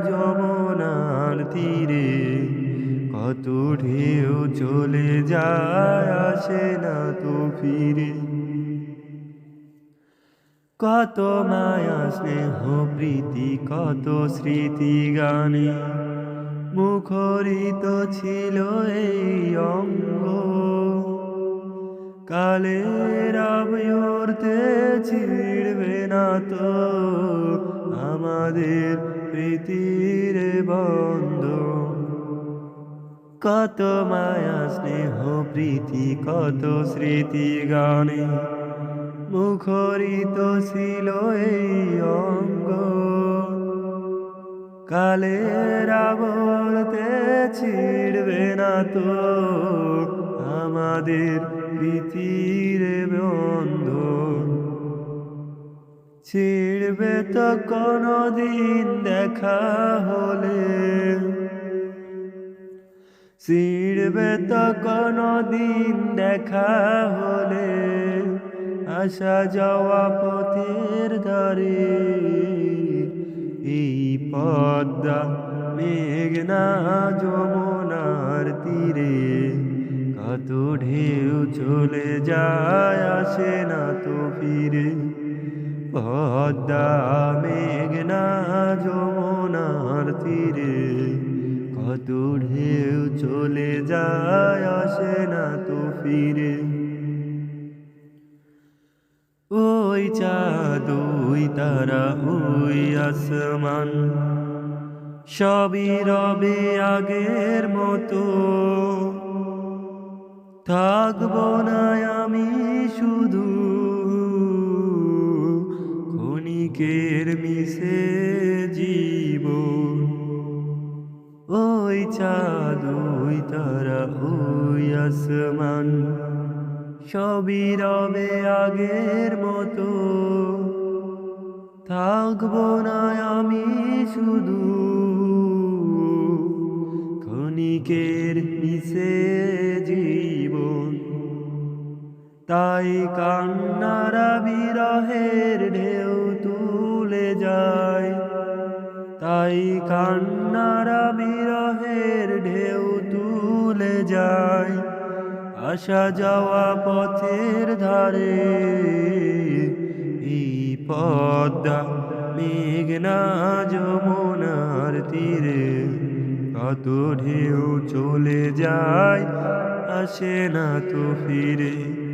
যমুনার তীরে কত ঢেউ চলে যায়, আসে না তো ফিরে। কত মায়া, স্নেহ, প্রীতি, কত স্মৃতি গানে মুখরিত ছিল এই অঙ্গ। কালের আবয়র্তে ছিড়বে না তো আমাদের প্রীতির বন্ধ কত মায়া স্নেহ প্রীতি, কত স্মৃতি গানে। মুখরিত ছিল এই অঙ্গ। কালের আবর্তে ছিড়বে না তো আমাদের প্রীতির বন্ধ ছিড়বে তো কোনদিন দেখা হলে। ছিড়বে তো কোনদিন দেখা হলে। আসা যাওয়া পথের ধারে এই পদ্মা মেঘনা যমুনার তীরে। কত ঢেউ চলে যায় আসে না তো ফিরে। পদ্মা মেঘনা যমুনার তীরে, কত ঢেউ চলে যায় আসে না তো ফিরে ওই চাঁদ ওই তারা, ওই আসমান, সবই রবে আগের মতো। থাকব না আমি শুধু ক্ষণিকের মিশে জীবন। ওই চাঁদ, ওই তারা, ওই আসমান, সবই রবে আগের মতো। থাকব না আমি শুধু। ক্ষণিকের মিশে জীবন। তাই কান্নারা বিরহের ঢেউ। যায়। তাই কান্নারা বিরহের ঢেউ তুলে যায়। আসা যাওয়া পথের ধারে এই পদ্মা মেঘনা যমুনার তীরে কত ঢেউ চলে যায়, আসে না তো ফিরে।